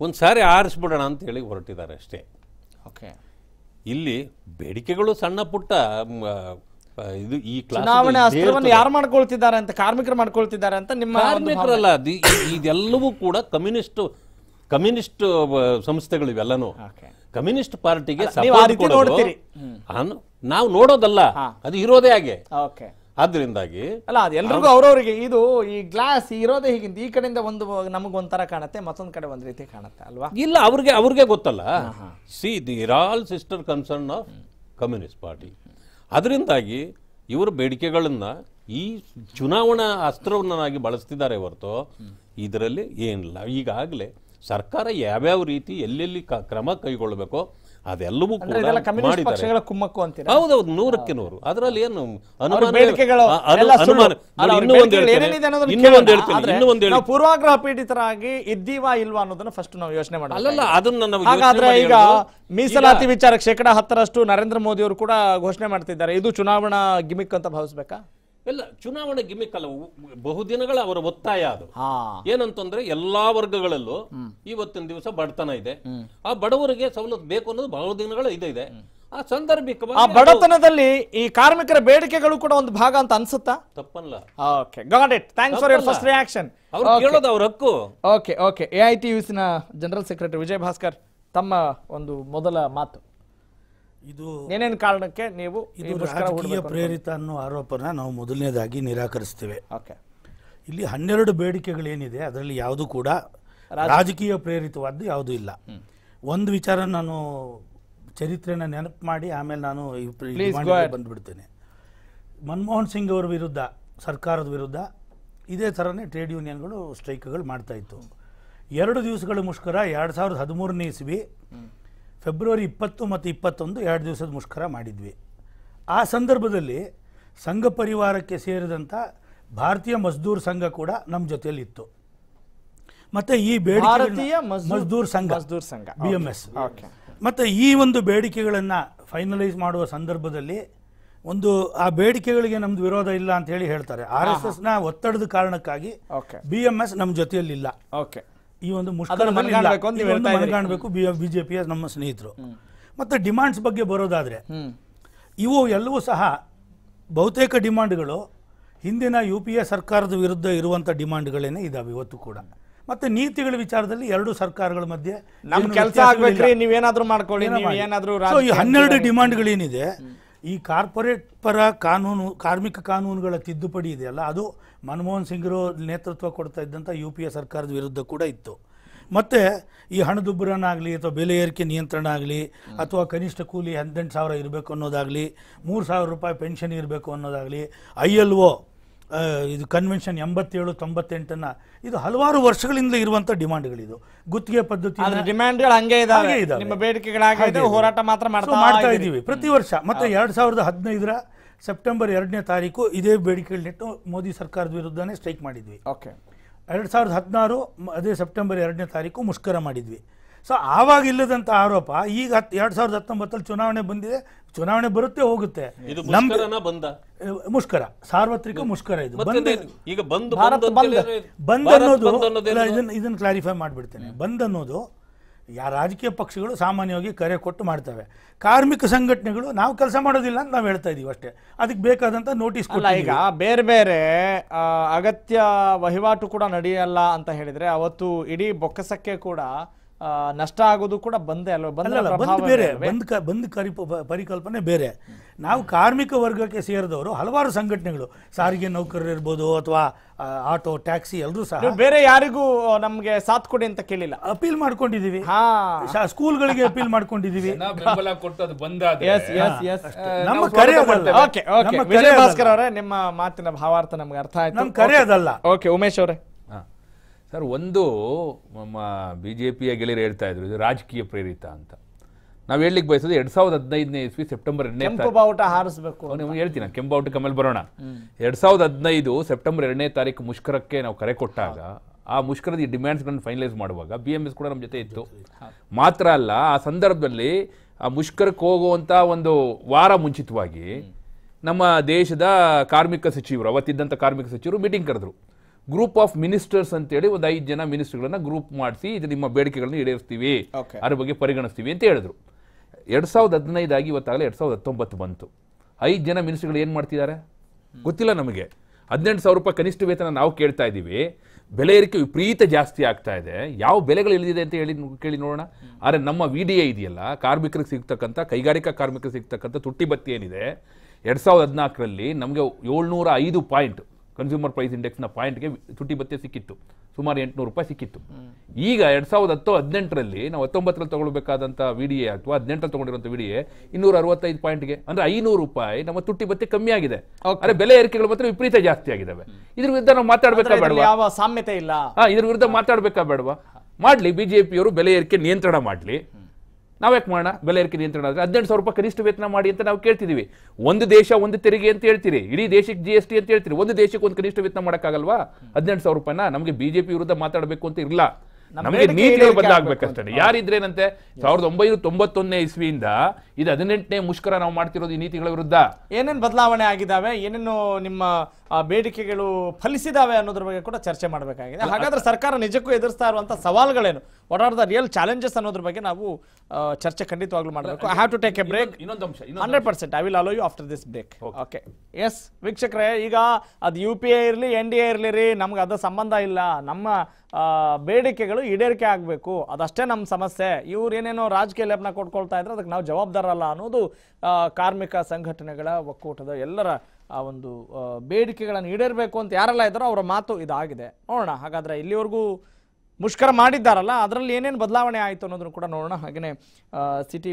ಒಂದು ಸಾರಿ ಆರಿಸ್ಬಿಡೋಣ ಅಂತ ಹೇಳಿ ಹೊರಟಿದ್ದಾರೆ ಅಷ್ಟೇ. ಓಕೆ. ಇಲ್ಲಿ ಬೇಡಿಕೆಗಳು ಸಣ್ಣ ಪುಟ್ಟ ಇದು ಈ ಚುನಾವಣೆ ಅಸ್ತ್ರವನ್ನು ಯಾರು ಮಾಡ್ಕೊಳ್ತಿದ್ದಾರೆ ಅಂತ ಕಾರ್ಮಿಕರು ಮಾಡ್ಕೊಳ್ತಿದ್ದಾರೆ ಅಂತ ನಿಮ್ಮ ಕಾರ್ಮಿಕರಲ್ಲ ಇದೆಲ್ಲವೂ ಕೂಡ ಕಮ್ಯುನಿಸ್ಟ್ ಕಮ್ಯುನಿಸ್ಟ್ ಸಂಸ್ಥೆಗಳು ಇವೆಲ್ಲನೂ. ಓಕೆ. ಕಮ್ಯುನಿಸ್ಟ್ ಪಾರ್ಟಿಗೆ ನಾವು ನೋಡೋದಲ್ಲ ಅದು ಇರೋದೇ ಹಾಗೆ. ಆದ್ರಿಂದಾಗಿ ಅಲ್ಲ ಅದು ಎಲ್ರಿಗೂ ಅವ್ರವ್ರಿಗೆ ಇದು ಈ ಗ್ಲಾಸ್ ಇರೋದೇ ಹೀಗಿಂತ ಈ ಕಡೆಯಿಂದ ಒಂದು ನಮಗೆ ಒಂಥರ ಕಾಣುತ್ತೆ ಮತ್ತೊಂದು ಕಡೆ ಒಂದ್ ರೀತಿ ಕಾಣುತ್ತೆ ಅಲ್ವಾ? ಇಲ್ಲ ಅವ್ರಿಗೆ ಅವ್ರಿಗೆ ಗೊತ್ತಲ್ಲ. See the all sister concern of communist party ಅದರಿಂದಾಗಿ ಇವರ ಬೇಡಿಕೆಗಳನ್ನ ಈ ಚುನಾವಣಾ ಅಸ್ತ್ರವನ್ನಾಗಿ ಬಳಸ್ತಿದ್ದಾರೆ ಹೊರತು ಇದರಲ್ಲಿ ಏನಿಲ್ಲ. ಈಗಾಗಲೇ ಸರ್ಕಾರ ಯಾವ್ಯಾವ ರೀತಿ ಎಲ್ಲೆಲ್ಲಿ ಕ್ರಮ ಕೈಗೊಳ್ಳಬೇಕೋ ಅದೆಲ್ಲವೂ ಪಕ್ಷಗಳ ಕುಮ್ಮಕ್ಕು ಅಂತೀರಾ? ಹೌದೌದು ನೂರಕ್ಕೆ ನೂರು. ಅದರಲ್ಲಿ ಏನು ಅನುಮಾನ ಪೂರ್ವಾಗ್ರಹ ಪೀಡಿತರಾಗಿ ಇದ್ದೀವಾ ಇಲ್ವಾ ಅನ್ನೋದನ್ನ ಫಸ್ಟ್ ನಾವು ಯೋಚನೆ ಮಾಡೋಣ. ಅಲ್ಲಲ್ಲ ಅದನ್ನ ಹಾಗಾದ್ರೆ ಈಗ ಮೀಸಲಾತಿ ವಿಚಾರಕ್ಕೆ ಶೇಕಡಾ ಹತ್ತರಷ್ಟು ನರೇಂದ್ರ ಮೋದಿ ಅವರು ಕೂಡ ಘೋಷಣೆ ಮಾಡ್ತಿದ್ದಾರೆ. ಇದು ಚುನಾವಣಾ ಗಿಮಿಕ್ ಅಂತ ಭಾವಿಸ್ಬೇಕಾ? ಇಲ್ಲ ಚುನಾವಣೆ ಗಿಮಿಕ್ ಅಲ್ಲ ಬಹುದಿನಗಳ ಅವರ ಒತ್ತಾಯ ಅದು. ಏನಂತಂದ್ರೆ ಎಲ್ಲಾ ವರ್ಗಗಳಲ್ಲೂ ಇವತ್ತಿನ ದಿವಸ ಬಡತನ ಇದೆ. ಆ ಬಡವರಿಗೆ ಸವಲತ್ತು ಬೇಕು ಅನ್ನೋದು ಬಹುದಿನಗಳ ಇದೆ ಇದೆ. ಆ ಆ ಬಡತನದಲ್ಲಿ ಈ ಕಾರ್ಮಿಕರ ಬೇಡಿಕೆಗಳು ಕೂಡ ಒಂದು ಭಾಗ ಅಂತ ಅನ್ಸುತ್ತಾ? ತಪ್ಪಲ್ಲ. Okay got it thanks for your first reaction ಅವರು ಕೇಳೋದು ಅವ್ರ ಹಕ್ಕು. Okay okay A I T ಯುಸಿನ general secretary Vijay Bhaskar ತಮ್ಮ ಒಂದು ಮೊದಲ ಮಾತು. ಇದು ಏನೇನು ಕಾರಣಕ್ಕೆ ನೀವು ಇದು ರಾಜಕೀಯ ಪ್ರೇರಿತ ಅನ್ನೋ ಆರೋಪನ ನಾವು ಮೊದಲನೇದಾಗಿ ನಿರಾಕರಿಸ್ತೇವೆ. ಓಕೆ. ಇಲ್ಲಿ ಹನ್ನೆರಡು ಬೇಡಿಕೆಗಳೇನಿದೆ ಅದರಲ್ಲಿ ಯಾವುದು ಕೂಡ ರಾಜಕೀಯ ಪ್ರೇರಿತವಾದ್ದು ಯಾವುದೂ ಇಲ್ಲ. ಒಂದು ವಿಚಾರ ನಾನು ಚರಿತ್ರೆನ ನೆನಪು ಮಾಡಿ ಆಮೇಲೆ ನಾನು. ಬಂದ್ಬಿಡ್ತೇನೆ. ಮನಮೋಹನ್ ಸಿಂಗ್ ಅವರ ವಿರುದ್ಧ ಸರ್ಕಾರದ ವಿರುದ್ಧ ಇದೇ ಥರನೇ ಟ್ರೇಡ್ ಯೂನಿಯನ್ಗಳು ಸ್ಟ್ರೈಕ್ಗಳು ಮಾಡ್ತಾ ಇತ್ತು. ಎರಡು ದಿವಸಗಳ ಮುಷ್ಕರ ಎರಡು ಸಾವಿರದ ಹದಿಮೂರನೇ ಇಸ್ವಿ ಫೆಬ್ರವರಿ ಇಪ್ಪತ್ತು ಮತ್ತು ಇಪ್ಪತ್ತೊಂದು ಎರಡು ದಿವಸದ ಮುಷ್ಕರ ಮಾಡಿದ್ವಿ. ಆ ಸಂದರ್ಭದಲ್ಲಿ ಸಂಘ ಪರಿವಾರಕ್ಕೆ ಸೇರಿದಂಥ ಭಾರತೀಯ ಮಜ್ದೂರ್ ಸಂಘ ಕೂಡ ನಮ್ಮ ಜೊತೆಯಲ್ಲಿತ್ತು. ಮತ್ತೆ ಈ ಭಾರತೀಯ ಬೇಡಿಕೆ ಮಜ್ದೂರ್- ಸಂಘ ಮಜ್ದೂರ್ ಸಂಘ. ಬಿ ಎಂ ಎಸ್ ಮತ್ತು ಮತ್ತೆ ಈ ಒಂದು ಬೇಡಿಕೆಗಳನ್ನು ಫೈನಲೈಸ್ ಮಾಡುವ ಸಂದರ್ಭದಲ್ಲಿ ಒಂದು ಆ ಬೇಡಿಕೆಗಳಿಗೆ ನಮ್ದು ವಿರೋಧ ಇಲ್ಲ ಅಂತ ಹೇಳಿ ಹೇಳ್ತಾರೆ. ಆರ್ ಎಸ್ ಎಸ್ನ ಒತ್ತಡದ ಕಾರಣಕ್ಕಾಗಿ ಓಕೆ ಬಿ ಎಂ ಎಸ್ ನಮ್ಮ ಜೊತೆಯಲ್ಲಿಲ್ಲ. ಓಕೆ ಈ ಒಂದು ಮುಷ್ಕರಬೇಕು ಬಿಜೆಪಿಯ ನಮ್ಮ ಸ್ನೇಹಿತರು. ಮತ್ತೆ ಡಿಮಾಂಡ್ಸ್ ಬಗ್ಗೆ ಬರೋದಾದ್ರೆ ಇವು ಎಲ್ಲವೂ ಸಹ ಬಹುತೇಕ ಡಿಮಾಂಡ್ಗಳು ಹಿಂದಿನ ಯು ಪಿ ಎ ಸರ್ಕಾರದ ವಿರುದ್ಧ ಇರುವಂಥ ಡಿಮಾಂಡ್ಗಳೇನೆ ಇದಾವೆ ಇವತ್ತು ಕೂಡ. ಮತ್ತೆ ನೀತಿಗಳ ವಿಚಾರದಲ್ಲಿ ಎರಡು ಸರ್ಕಾರಗಳ ಮಧ್ಯೆ ನಮ್ಮ ಕೆಲಸ ನೀವೇನಾದ್ರೂ ಮಾಡ್ಕೊಳ್ಳಿ. ಏನಾದ್ರೂ ಹನ್ನೆರಡು ಡಿಮಾಂಡ್ಗಳೇನಿದೆ ಈ ಕಾರ್ಪೊರೇಟ್ ಪರ ಕಾನೂನು, ಕಾರ್ಮಿಕ ಕಾನೂನುಗಳ ತಿದ್ದುಪಡಿ ಇದೆಯಲ್ಲ, ಅದು ಮನಮೋಹನ್ ಸಿಂಗ್ರು ನೇತೃತ್ವ ಕೊಡ್ತಾ ಇದ್ದಂಥ ಯು ಪಿ ಎ ಸರ್ಕಾರದ ವಿರುದ್ಧ ಕೂಡ ಇತ್ತು. ಮತ್ತೆ ಈ ಹಣದುಬ್ಬರನ ಆಗಲಿ ಅಥವಾ ಬೆಲೆ ಏರಿಕೆ ನಿಯಂತ್ರಣ ಆಗಲಿ ಅಥವಾ ಕನಿಷ್ಠ ಕೂಲಿ ಹದಿನೆಂಟು ಸಾವಿರ ಇರಬೇಕು ಅನ್ನೋದಾಗಲಿ, ಮೂರು ಸಾವಿರ ರೂಪಾಯಿ ಪೆನ್ಷನ್ ಇರಬೇಕು ಅನ್ನೋದಾಗಲಿ, ಐ ಎಲ್ ಒ ಇದು ಕನ್ವೆನ್ಷನ್ ಎಂಬತ್ತೇಳು ತೊಂಬತ್ತೆಂಟನ್ನ ಇದು ಹಲವಾರು ವರ್ಷಗಳಿಂದ ಇರುವಂಥ ಡಿಮಾಂಡ್ಗಳಿದು. ಗುತ್ತಿಗೆ ಪದ್ಧತಿ ಡಿಮ್ಯಾಂಡ್ಗಳು ಹಂಗೆ ಇದಾವೆ. ನಿಮ್ಮ ಬೇಡಿಕೆಗಳಾಗಿದೆ. ಹೋರಾಟ ಮಾತ್ರ ಮಾಡ್ತಾ ಇದ್ದೀವಿ. ಪ್ರತಿ ವರ್ಷ ಮತ್ತೆ ಎರಡ್ ಸಾವಿರದ ಹದಿನೈದರ ಸೆಪ್ಟೆಂಬರ್ ಎರಡನೇ ತಾರೀಕು ಇದೇ ಬೇಡಿಕೆಗಳನ್ನಿಟ್ಟು ಮೋದಿ ಸರ್ಕಾರದ ವಿರುದ್ಧನೇ ಸ್ಟ್ರೈಕ್ ಮಾಡಿದ್ವಿ. ಓಕೆ ಎರಡು ಸಾವಿರದ ಹದಿನಾರು ಅದೇ ಸೆಪ್ಟೆಂಬರ್ ಎರಡನೇ ತಾರೀಕು ಮುಷ್ಕರ ಮಾಡಿದ್ವಿ. ಸೊ ಆವಾಗ ಇಲ್ಲದಂಥ ಆರೋಪ ಈಗ ಹತ್ತು ಎರಡು ಸಾವಿರದ ಹತ್ತೊಂಬತ್ತಲ್ಲಿ ಚುನಾವಣೆ ಬಂದಿದೆ. ಚುನಾವಣೆ ಬರುತ್ತೆ ಹೋಗುತ್ತೆ. ಬಂದ? ಮುಷ್ಕರ. ಸಾರ್ವತ್ರಿಕ ಮುಷ್ಕರ ಇದು. ಈಗ ಬಂದು ಭಾರತ್ ಬಂದು. ಅನ್ನೋದು ಇದನ್ನ ಕ್ಲಾರಿಫೈ ಮಾಡಿಬಿಡ್ತೇನೆ. ಬಂದ್ ಅನ್ನೋದು ಯಾ ರಾಜಕೀಯ ಪಕ್ಷಗಳು ಸಾಮಾನ್ಯವಾಗಿ ಕರೆ ಕೊಟ್ಟು ಮಾಡ್ತವೆ. ಕಾರ್ಮಿಕ ಸಂಘಟನೆಗಳು ನಾವು ಕೆಲಸ ಮಾಡೋದಿಲ್ಲ ಅಂತ ನಾವು ಹೇಳ್ತಾ ಇದೀವಿ ಅಷ್ಟೇ. ಅದಕ್ಕೆ ಬೇಕಾದಂತ ನೋಟಿಸ್ ಈಗ ಬೇರೆ ಬೇರೆ ಅಗತ್ಯ ವಹಿವಾಟು ಕೂಡ ನಡೆಯಲ್ಲ ಅಂತ ಹೇಳಿದ್ರೆ ಅವತ್ತು ಇಡೀ ಬೊಕ್ಕಸಕ್ಕೆ ಕೂಡ ನಷ್ಟ ಆಗೋದು ಕೂಡ ಬಂದೇ ಅಲ್ವಾ? ಬಂದ ಅಲ್ಲಲ್ಲ ಬಂದ್ ಬೇರೆ. ಬಂದ್ ಬಂದ್ ಕರಿ ಪರಿಕಲ್ಪನೆ ಬೇರೆ. ನಾವು ಕಾರ್ಮಿಕ ವರ್ಗಕ್ಕೆ ಸೇರಿದವರು ಹಲವಾರು ಸಂಘಟನೆಗಳು. ಸಾರಿಗೆ ನೌಕರರು ಇರ್ಬೋದು ಅಥವಾ ಆಟೋ ಟ್ಯಾಕ್ಸಿ ಎಲ್ಲರೂ ಸಹ ಬೇರೆ ಯಾರಿಗೂ ನಮ್ಗೆ ಸಾಥ್ ಕೊಡಿ ಅಂತ ಕೇಳಿಲ್ಲ. ಅಪೀಲ್ ಮಾಡ್ಕೊಂಡಿದೀವಿ ಸ್ಕೂಲ್ಗಳಿಗೆ ಅಪೀಲ್ ಮಾಡ್ಕೊಂಡಿದೀವಿ ನಮ್ಮ ಕರೆ ನಮ್ಮ ಮಾತಿನ ಭಾವಾರ್ಥ ನಮ್ಗೆ ಅರ್ಥ ಆಯ್ತು. ನಮ್ ಕರೆ ಅದಲ್ಲ. ಓಕೆ ಉಮೇಶ್ ಅವರೇ. ಸರ್ ಒಂದು ನಮ್ಮ ಬಿ ಜೆ ಪಿಯ ಗೆಳೆಯರು ಹೇಳ್ತಾ ಇದ್ರು ಇದು ರಾಜಕೀಯ ಪ್ರೇರಿತ ಅಂತ. ನಾವು ಹೇಳಲಿಕ್ಕೆ ಬಯಸೋದು ಎರಡ್ ಸಾವಿರದ ಹದಿನೈದನೇ ಇಸ್ವಿ ಸೆಪ್ಟೆಂಬರ್ ಎರಡನೇ ಬಾವುಟ ಹಾರಿಸ್ಬೇಕು ನಿಮ್ಗೆ ಹೇಳ್ತೀನಿ ಕೆಂಬಾವುಟಕ್ಕೆ ಆಮೇಲೆ ಬರೋಣ. ಎರಡ್ ಸಾವಿರದ ಹದಿನೈದು ಸೆಪ್ಟೆಂಬರ್ ಎರಡನೇ ತಾರೀಕು ಮುಷ್ಕರಕ್ಕೆ ನಾವು ಕರೆ ಕೊಟ್ಟಾಗ ಆ ಮುಷ್ಕರದ ಈ ಡಿಮ್ಯಾಂಡ್ಸ್ಗಳನ್ನು ಫೈನಲೈಸ್ ಮಾಡುವಾಗ ಬಿ ಎಂ ಎಸ್ ಕೂಡ ನಮ್ಮ ಜೊತೆ ಇತ್ತು. ಮಾತ್ರ ಅಲ್ಲ ಆ ಸಂದರ್ಭದಲ್ಲಿ ಆ ಮುಷ್ಕರಕ್ಕೆ ಹೋಗುವಂತ ಒಂದು ವಾರ ಮುಂಚಿತವಾಗಿ ನಮ್ಮ ದೇಶದ ಕಾರ್ಮಿಕ ಸಚಿವರು ಅವತ್ತಿದ್ದಂಥ ಕಾರ್ಮಿಕ ಸಚಿವರು ಮೀಟಿಂಗ್ ಕರೆದ್ರು. ಗ್ರೂಪ್ ಆಫ್ ಮಿನಿಸ್ಟರ್ಸ್ ಅಂತೇಳಿ ಒಂದು ಐದು ಜನ ಮಿನಿಸ್ಟರ್ಗಳನ್ನ ಗ್ರೂಪ್ ಮಾಡಿಸಿ ಇದು ನಿಮ್ಮ ಬೇಡಿಕೆಗಳನ್ನು ಈಡೇರಿಸ್ತೀವಿ. ಅದ್ರ ಬಗ್ಗೆ ಪರಿಗಣಿಸ್ತೀವಿ ಅಂತ ಹೇಳಿದ್ರು. ಎರಡು ಸಾವಿರದ ಹದಿನೈದಾಗಿ ಇವತ್ತಾಗಲೇ ಎರಡು ಸಾವಿರದ ಹತ್ತೊಂಬತ್ತು ಬಂತು. ಐದು ಜನ ಮಿನಿಸ್ಟರ್ಗಳು ಏನು ಮಾಡ್ತಿದ್ದಾರೆ? ಗೊತ್ತಿಲ್ಲ ನಮಗೆ. ಹದಿನೆಂಟು ಸಾವಿರ ರೂಪಾಯಿ ಕನಿಷ್ಠ ವೇತನ ನಾವು ಕೇಳ್ತಾ ಇದ್ದೀವಿ. ಬೆಲೆ ಏರಿಕೆ ವಿಪರೀತ ಜಾಸ್ತಿ ಆಗ್ತಾ ಇದೆ. ಯಾವ ಬೆಲೆಗಳು ಇಳಿದಿದೆ ಅಂತ ಹೇಳಿ ಕೇಳಿ ನೋಡೋಣ. ಆದರೆ ನಮ್ಮ ವಿ ಡಿ ಎ ಇದೆಯಲ್ಲ ಕಾರ್ಮಿಕರಿಗೆ ಸಿಗ್ತಕ್ಕಂಥ ಕೈಗಾರಿಕಾ ಕಾರ್ಮಿಕರಿಗೆ ಸಿಗ್ತಕ್ಕಂಥ ತುಟ್ಟಿ ಬತ್ತಿ ಏನಿದೆ? ಎರಡು ಸಾವಿರದ ಹದಿನಾಲ್ಕರಲ್ಲಿ ನಮಗೆ ಏಳ್ನೂರ ಐದು ಪಾಯಿಂಟ್ ಕನ್ಸ್ಯೂಮರ್ ಪ್ರೈಸ್ ಇಂಡೆಕ್ಸ್ನ ಪಾಯಿಂಟ್ಗೆ ತುಟಿ ಬತ್ತೆ ಸಿಕ್ಕಿತ್ತು. ಸುಮಾರು ಎಂಟುನೂರು ರೂಪಾಯಿ ಸಿಕ್ಕಿತ್ತು. ಈಗ ಎರಡು ಸಾವಿರದ ಹತ್ತು ಹದಿನೆಂಟರಲ್ಲಿ ನಾವು ಹತ್ತೊಂಬತ್ತರಲ್ಲಿ ತಗೊಳ್ಬೇಕಾದಂಥ ವಿ ಡಿ ಎ ಅಥವಾ ಹದಿನೆಂಟರಲ್ಲಿ ತೊಗೊಂಡಿರುವಂಥ ವಿ ಡಿ ಎ ಇನ್ನೂರ ಅರವತ್ತೈದು ಪಾಯಿಂಟ್ಗೆ ಅಂದ್ರೆ ಐನೂರು ರೂಪಾಯಿ ನಮ್ಮ ತುಟ್ಟಿ ಬತ್ತೆ ಕಮ್ಮಿ ಆಗಿದೆ. ಆದರೆ ಬೆಲೆ ಏರಿಕೆಗಳು ಮಾತ್ರ ವಿಪರೀತ ಜಾಸ್ತಿ ಆಗಿದ್ದಾವೆ ಇದ್ರ ವಿರುದ್ಧ ನಾವು ಮಾತಾಡಬೇಕಾ ಬೇಡವಾ? ಯಾವ ಸಾಮ್ಯತೆ ಇಲ್ಲ. ಹಾಂ ಇದ್ರ ವಿರುದ್ಧ ಮಾತಾಡಬೇಕಾ ಬೇಡವಾ? ಮಾಡ್ಲಿ ಬಿಜೆಪಿಯವರು ಬೆಲೆ ಏರಿಕೆ ನಿಯಂತ್ರಣ ಮಾಡ್ಲಿ. ನಾವ್ಯಾಕೆ ಮಾಡೋಣ? ಬೆಲೆ ಏರಿಕೆ ನಿಯಂತ್ರಣ ಆದರೆ ಹದಿನೆಂಟು ಸಾವಿರ ರೂಪಾಯಿ ಕನಿಷ್ಠ ವೇತನ ಮಾಡಿ ಅಂತ ನಾವು ಕೇಳ್ತಿದ್ದೀವಿ ಒಂದು ದೇಶ ಒಂದು ತೆರಿಗೆ ಅಂತ ಹೇಳ್ತೀರಿ. ಇಡೀ ದೇಶಕ್ಕೆ ಜಿ ಎಸ್ ಟಿ ಅಂತ ಹೇಳ್ತೀರಿ. ಒಂದು ದೇಶಕ್ಕೆ ಒಂದು ಕನಿಷ್ಠ ವೇತನ ಮಾಡೋಕ್ಕಾಗಲ್ವಾ? ಹದಿನೆಂಟು ಸಾವಿರ ರೂಪಾಯಿನ ನಮಗೆ ಬಿಜೆಪಿ ವಿರುದ್ಧ ಮಾತಾಡಬೇಕು ಅಂತ ಇರಲ್ಲ ನಮ್ಮ ನಮಗೆ ನೀತಿಗಳು ಬದಲಾಗಬೇಕಷ್ಟೇ. ಯಾರಿದ್ರೇನಂತೆ? ಸಾವಿರದ ಒಂಬೈನೂರ ತೊಂಬತ್ತೊಂದನೇ ಇಸ್ವಿಯಿಂದ ಇದು ಹದಿನೆಂಟನೇ ಮುಷ್ಕರ ನಾವು ಮಾಡ್ತಿರೋದು ಈ ನೀತಿಗಳ ವಿರುದ್ಧ. ಏನೇನು ಬದಲಾವಣೆ ಆಗಿದಾವೆ? ಏನೇನು ನಿಮ್ಮ ಆ, ಬೇಡಿಕೆಗಳು ಫಲಿಸಿದಾವೆ ಅನ್ನೋದ್ರ ಬಗ್ಗೆ ಕೂಡ ಚರ್ಚೆ ಮಾಡಬೇಕಾಗಿದೆ. ಹಾಗಾದ್ರೆ ಸರ್ಕಾರ ನಿಜಕ್ಕೂ ಎದುರಿಸ್ತಾ ಇರುವಂತ ಸವಾಲುಗಳೇನು? What are the real challenges ಅನ್ನೋದ್ರ ಬಗ್ಗೆ ನಾವು ಚರ್ಚೆ ಖಂಡಿತವಾಗ್ಲೂ ಮಾಡಬೇಕು. I have to take a break ಇನ್ನೊಂದು ಅಂಶ hundred percent I will allow you after this break okay yes ವೀಕ್ಷಕರೇ ಈಗ ಅದು ಯು ಪಿ ಐ ಇರಲಿ ಎನ್ ಡಿ ಎ ಇರಲಿ ರೀ ನಮ್ಗೆ ಅದು ಸಂಬಂಧ ಇಲ್ಲ. ನಮ್ಮ ಬೇಡಿಕೆಗಳು ಈಡೇರಿಕೆ ಆಗಬೇಕು. ಅದಷ್ಟೇ ನಮ್ಮ ಸಮಸ್ಯೆ. ಇವ್ರು ಏನೇನೋ ರಾಜಕೀಯ ಲೇಪನ ಕೊಟ್ಕೊಳ್ತಾ ಇದ್ರೆ ಅದಕ್ಕೆ ನಾವು ಜವಾಬ್ದಾರಲ್ಲ ಅನ್ನೋದು ಕಾರ್ಮಿಕ ಸಂಘಟನೆಗಳ ಒಕ್ಕೂಟದ ಎಲ್ಲರ ಆ ಒಂದು ಬೇಡಿಕೆಗಳನ್ನು ಈಡೇರಬೇಕು ಅಂತ ಯಾರೆಲ್ಲ ಇದ್ದಾರೋ ಅವರ ಮಾತು ಇದಾಗಿದೆ. ನೋಡೋಣ, ಹಾಗಾದ್ರೆ ಇಲ್ಲಿವರೆಗೂ ಮುಷ್ಕರ ಮಾಡಿದ್ದಾರಲ್ಲ, ಅದರಲ್ಲಿ ಏನೇನು ಬದಲಾವಣೆ ಆಯಿತು ಅನ್ನೋದನ್ನು ಕೂಡ ನೋಡೋಣ. ಹಾಗೆಯೇ city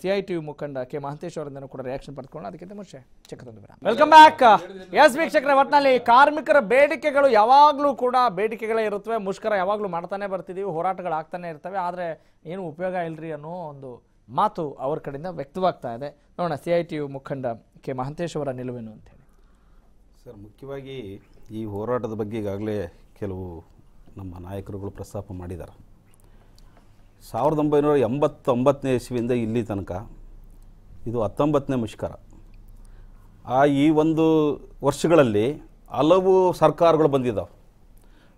C I T U ಮುಖಂಡ ಕೆ ಮಹಂತೇಶ್ ಅವರಿಂದ ಕೂಡ ರಿಯಾಕ್ಷನ್ ಪಡ್ಕೊಳ್ಳೋಣ ಅದಕ್ಕಿಂತ ಮುಂಚೆ ಚಿಕ್ಕದೊಂದು ವೆಲ್ಕಮ್ ಬ್ಯಾಕ್ ಎಸ್ ವೀಕ್ಷಕರ ಒಟ್ಟಿನಲ್ಲಿ ಕಾರ್ಮಿಕರ ಬೇಡಿಕೆಗಳು ಯಾವಾಗಲೂ ಕೂಡ ಬೇಡಿಕೆಗಳೇ ಇರುತ್ತವೆ. ಮುಷ್ಕರ ಯಾವಾಗಲೂ ಮಾಡ್ತಾನೆ ಬರ್ತಿದ್ದೀವಿ ಹೋರಾಟಗಳು ಆಗ್ತಾನೆ ಇರ್ತವೆ. ಆದರೆ ಏನು ಉಪಯೋಗ ಇಲ್ಲರಿ ಅನ್ನೋ ಒಂದು ಮಾತು ಅವ್ರ ಕಡೆಯಿಂದ ವ್ಯಕ್ತವಾಗ್ತಾ ಇದೆ. ನೋಡೋಣ, ಸಿ ಐ ಟಿ ಯು ಮುಖಂಡ ಕೆ ಮಹಂತೇಶ್ ಅವರ ನಿಲುವೇನು ಅಂತ ಸರ್, ಮುಖ್ಯವಾಗಿ ಈ ಹೋರಾಟದ ಬಗ್ಗೆ ಈಗಾಗಲೇ ಕೆಲವು ನಮ್ಮ ನಾಯಕರುಗಳು ಪ್ರಸ್ತಾಪ ಮಾಡಿದ್ದಾರೆ. ಸಾವಿರದ ಒಂಬೈನೂರ ಎಂಬತ್ತೊಂಬತ್ತನೇ ಇಸ್ವಿಯಿಂದ ಇಲ್ಲಿ ತನಕ ಇದು ಹತ್ತೊಂಬತ್ತನೇ ಮುಷ್ಕರ. ಆ ಈ ಒಂದು ವರ್ಷಗಳಲ್ಲಿ ಹಲವು ಸರ್ಕಾರಗಳು ಬಂದಿದ್ದಾವೆ.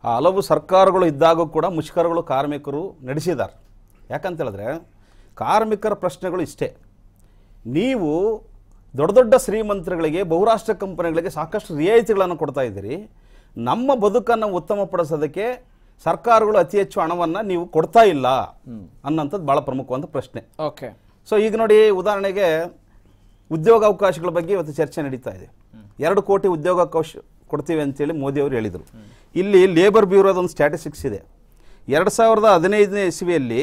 ಆ ಹಲವು ಸರ್ಕಾರಗಳು ಇದ್ದಾಗ ಕೂಡ ಮುಷ್ಕರಗಳು ಕಾರ್ಮಿಕರು ನಡೆಸಿದ್ದಾರೆ. ಯಾಕಂತ ಹೇಳಿದ್ರೆ, ಕಾರ್ಮಿಕರ ಪ್ರಶ್ನೆಗಳು ಇಷ್ಟೇ. ನೀವು ದೊಡ್ಡ ದೊಡ್ಡ ಶ್ರೀಮಂತರುಗಳಿಗೆ ಬಹುರಾಷ್ಟ್ರ ಕಂಪನಿಗಳಿಗೆ ಸಾಕಷ್ಟು ರಿಯಾಯಿತಿಗಳನ್ನು ಕೊಡ್ತಾ ಇದ್ದೀರಿ. ನಮ್ಮ ಬದುಕನ್ನು ಉತ್ತಮಪಡಿಸೋದಕ್ಕೆ ಸರ್ಕಾರಗಳು ಅತಿ ಹೆಚ್ಚು ಹಣವನ್ನು ನೀವು ಕೊಡ್ತಾ ಇಲ್ಲ ಅನ್ನೋಂಥದ್ದು ಭಾಳ ಪ್ರಮುಖವಾದ ಪ್ರಶ್ನೆ. ಓಕೆ. ಸೊ ಈಗ ನೋಡಿ ಉದಾಹರಣೆಗೆ ಉದ್ಯೋಗಾವಕಾಶಗಳ ಬಗ್ಗೆ ಇವತ್ತು ಚರ್ಚೆ ನಡೀತಾ ಇದೆ. ಎರಡು ಕೋಟಿ ಉದ್ಯೋಗಾವಕಾಶ ಕೊಡ್ತೀವಿ ಅಂತೇಳಿ ಮೋದಿ ಅವರು ಹೇಳಿದರು ಇಲ್ಲಿ ಲೇಬರ್ ಬ್ಯೂರೋದ ಒಂದು ಸ್ಟ್ಯಾಟಿಸ್ಟಿಕ್ಸ್ ಇದೆ. ಎರಡು ಸಾವಿರದ ಹದಿನೈದನೇ ಇಸ್ವಿಯಲ್ಲಿ